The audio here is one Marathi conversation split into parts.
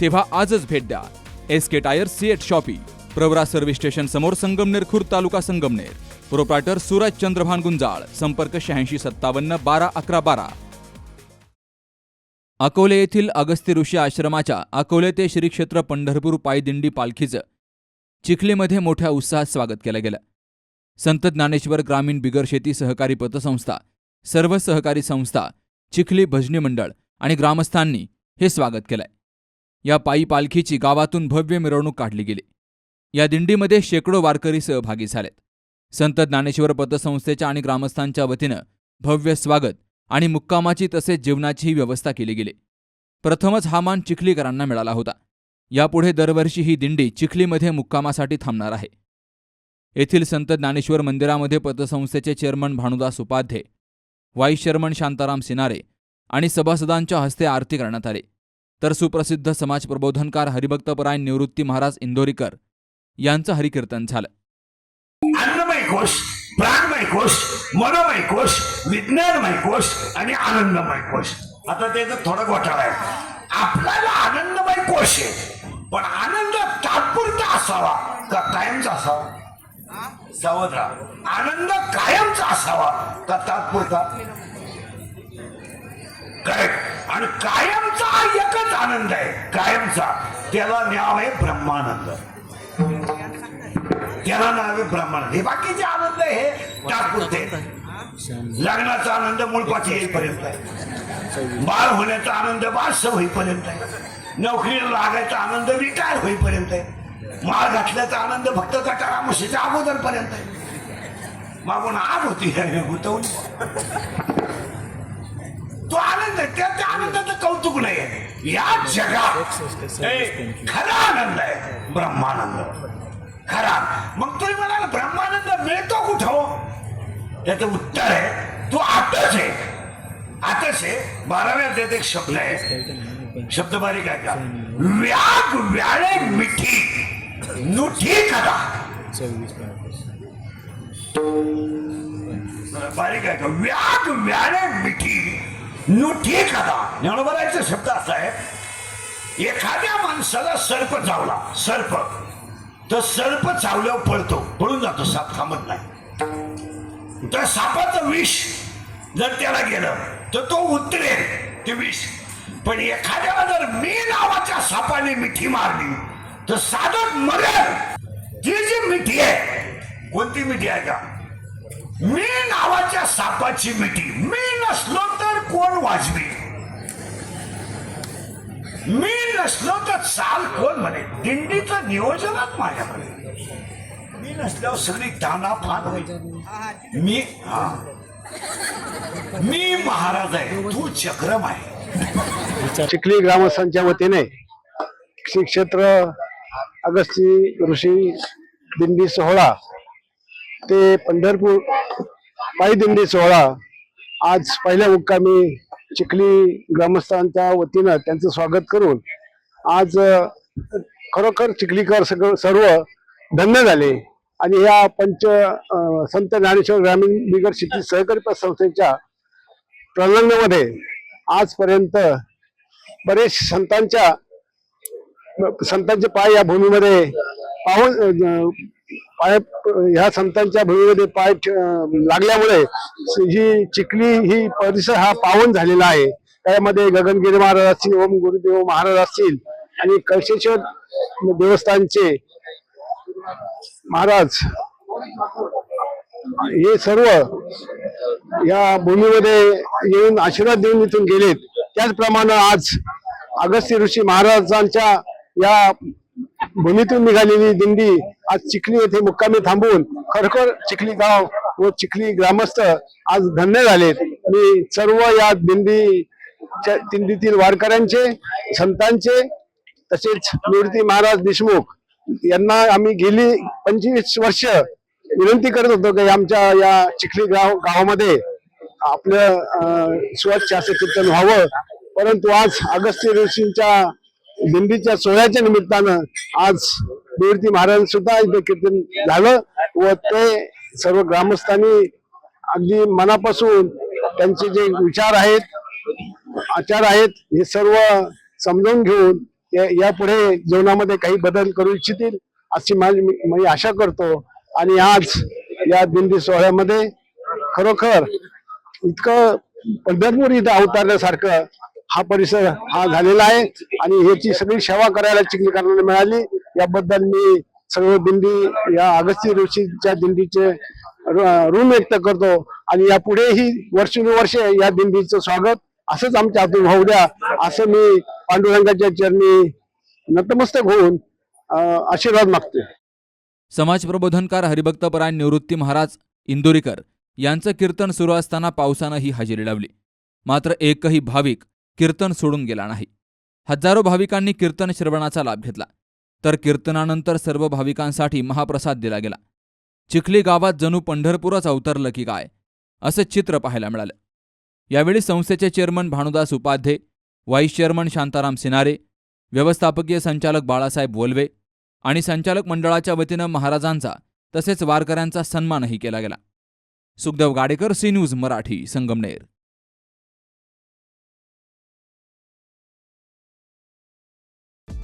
तेव्हा आजच भेट द्या. S K tyre CEAT shoppe Pravara service station समोर संगमनेर खुर्द तालुका संगमनेर. प्रोप्रायटर सूरज चंद्रभान गुंजाळ संपर्क शहाऐंशी सत्तावन्न बारा अकरा बारा. अकोले येथील अगस्त्य ऋषी आश्रमाच्या अकोले ते श्री क्षेत्र पंढरपूर पायदिंडी पालखीचं चिखलीमध्ये मोठ्या उत्साहात स्वागत केलं गेलं. संत ज्ञानेश्वर ग्रामीण बिगर शेती सहकारी पतसंस्था सर्व सहकारी संस्था चिखली भजनी मंडळ आणि ग्रामस्थांनी हे स्वागत केलंय. या पायी पालखीची गावातून भव्य मिरवणूक काढली गेली. या दिंडीमध्ये शेकडो वारकरी सहभागी झालेत. संत ज्ञानेश्वर पतसंस्थेच्या आणि ग्रामस्थांच्या वतीनं भव्य स्वागत आणि मुक्कामाची तसेच जेवणाचीही व्यवस्था केली गेली. प्रथमच हा मान चिखलीकरांना मिळाला होता. यापुढे दरवर्षी ही दिंडी चिखलीमध्ये मुक्कामासाठी थांबणार आहे. येथील संत ज्ञानेश्वर मंदिरामध्ये पतसंस्थेचे chairman Bhanudas Upadhye vice chairman Shantaram Sinare आणि सभासदांच्या हस्ते आरती करण्यात आली. तर सुप्रसिद्ध समाज प्रबोधनकार हरिभक्तपरायण निवृत्ती महाराज इंदोरीकर यांचं हरिकीर्तन झालं. अन्नमय कोश प्राणमय कोश मनोमय कोश विज्ञानमय कोश आणि आनंदमय कोश. आता त्याचा थोडा घोटाळा आहे. आपल्याला आनंदमय कोश आहे. पण आनंद तात्पुरता असावा का कायमचा असावा? सावध राहा. आनंद कायमचा असावा का तात्पुरता? करेक्ट आणि कायमचा एकच आनंद आहे. कायमचा. त्याला नाव आहे ब्रह्मानंद. त्याला नाव आहे ब्रह्मानंद. हे बाकीचे आनंद हे तात्पुरते. लग्नाचा आनंद मुळपाची येईपर्यंत आहे. बाळ होण्याचा आनंद बादश होईपर्यंत आहे. नोकरीला लागायचा आनंद रिटायर होईपर्यंत आहे. माळ घातल्याचा आनंद फक्त गटारा म्हशीच्या अगोदर पर्यंत आहे. मागून आग होती. गुतवून तो आनंद आहे. त्या त्या आनंदाचं कौतुक नाही आहे. या जगात खरा आनंद आहे. ब्रह्मानंद. खरा. मग तुम्ही म्हणाल ब्रह्मानंद मिळतो कुठं? हो? त्याचं उत्तर आहे तो आतच आहे. आतच आहे. बाराव्यात त्यात एक शब्द आहे. शब्द बारीक आहे का? व्याग व्याळे मिठी. नुठी कदा बारीक आहे का? व्याग व्याळे मिठी. नुठी कदा? ज्ञानोबरायचा शब्द असा आहे. एखाद्या माणसाला सर्प चावला सर्प. तर सर्प चावल्यावर पळतो पळून जातो साप थांबत नाही. तर सापाचं विष जर त्याला गेलं तर तो उतरेल ते विष. पण एखाद्याला जर मी नावाच्या सापाने मिठी मारली तर साधक मरेल. ती जी मिठी आहे कोणती मिठी आहे का? मी नावाच्या सापाची मिठी. मी नसलो तर कोण वाजवी? मी नसलो तर चाल कोण म्हणे? दिंडीचं नियोजनच माझ्याकडे. मी नसल्यावर सगळी दाना फान होईल. मी हा. मी महाराज आहे. तू चक्रम आहे. चिखली ग्रामस्थांच्या वतीने श्री क्षेत्र अगस्ती ऋषी दिंडी सोहळा ते पंढरपूर पायी दिंडी सोहळा आज पहिल्या मुक्कामी चिखली ग्रामस्थांच्या वतीनं त्यांचं स्वागत करून आज खरोखर चिखलीकर सगळं सर्व धन्य झाले. आणि या पंच संत ज्ञानेश्वर ग्रामीण बिगर शेती सहकारी संस्थेच्या प्रलंगमध्ये आजपर्यंत बरेच संतांच्या संतांचे पाय या भूमीमध्ये पाहून पाय ह्या संतांच्या भूमीमध्ये पाय लागल्यामुळे ही चिखली ही परिसर हा पावन झालेला आहे. त्यामध्ये गगनगिरी महाराज असतील ओम गुरुदेव महाराज असतील आणि कलशेश्वर देवस्थानचे महाराज हे सर्व या भूमीमध्ये येऊन आशीर्वाद देऊन इथून गेलेत. त्याचप्रमाणे आज अगस्त्य ऋषी महाराजांच्या या भूमीतून निघालेली दिंडी आज चिखली येथे मुक्कामी थांबून खरोखर चिखली गाव व चिखली ग्रामस्थ आज धन्य झालेत. मी सर्व या दिंडी दिंडीतील वारकऱ्यांचे संतांचे तसेच निवृत्ती महाराज देशमुख यांना आम्ही गेली पंचवीस वर्ष विनंती करत होतो की आमच्या या चिखली गाव गावामध्ये आपलं स्वच्छ असं कीर्तन व्हावं. परंतु आज अगस्त्य ऋषींच्या दिंडीच्या सोहळ्याच्या निमित्तानं आज निवृत्ती महाराज सुद्धा इथे कीर्तन झालं व ते सर्व ग्रामस्थांनी अगदी मनापासून त्यांचे जे विचार आहेत आचार आहेत हे सर्व समजावून घेऊन या- यापुढे जीवनामध्ये काही बदल करू इच्छितील अशी माझी मी मी आशा करतो. आणि आज या दिंडी सोहळ्यामध्ये खरोखर इतकं पंढरपूर इथं अवतारल्यासारखं हा परिसर हा झालेला आहे आणि ह्याची सगळी सेवा करायला चिखलीकरांना मिळाली. याबद्दल मी सर्व दिंडी या अगस्ती ऋषीच्या दिंडीचे ऋण व्यक्त करतो आणि यापुढेही वर्षानुवर्षे या दिंडीचं स्वागत असंच आमच्या हातून होऊ द्या असं मी पांडुरंगाच्या चरणी नतमस्तक होऊन आशीर्वाद मागतोय. समाज प्रबोधनकार हरिभक्तपरायण निवृत्ती महाराज इंदोरीकर यांचं कीर्तन सुरू असताना पावसानं ही हजेरी लावली. मात्र एकही भाविक कीर्तन सोडून गेला नाही. हजारो भाविकांनी कीर्तन श्रवणाचा लाभ घेतला. तर कीर्तनानंतर सर्व भाविकांसाठी महाप्रसाद दिला गेला. चिखली गावात जणू पंढरपूरच अवतरलं की काय? असं चित्र पाहायला मिळालं. यावेळी संस्थेचे chairman Bhanudas Upadhye vice chairman Shantaram Sinare व्यवस्थापकीय संचालक बाळासाहेब वोलवे आणि संचालक मंडळाच्या वतीनं महाराजांचा तसेच वारकऱ्यांचा सन्मानही केला गेला. Sukhdev Gadekar C news Marathi Sangamner.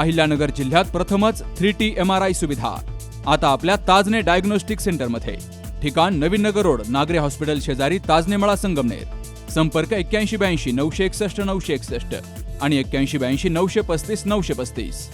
Ahilyanagar जिल्ह्यात प्रथमच three T M R I सुविधा. आता आपल्या ताजने डायग्नोस्टिक सेंटरमध्ये. ठिकाण नवीन नगर रोड नागरे हॉस्पिटल शेजारी ताजने मळा संगमनेर. संपर्क एक्क्याऐंशी ब्याऐंशी नऊशे एकसष्ट नऊशे एकसष्ट आणि एक्क्याऐंशी ब्याऐंशी नऊशे पस्तीस नऊशे पस्तीस.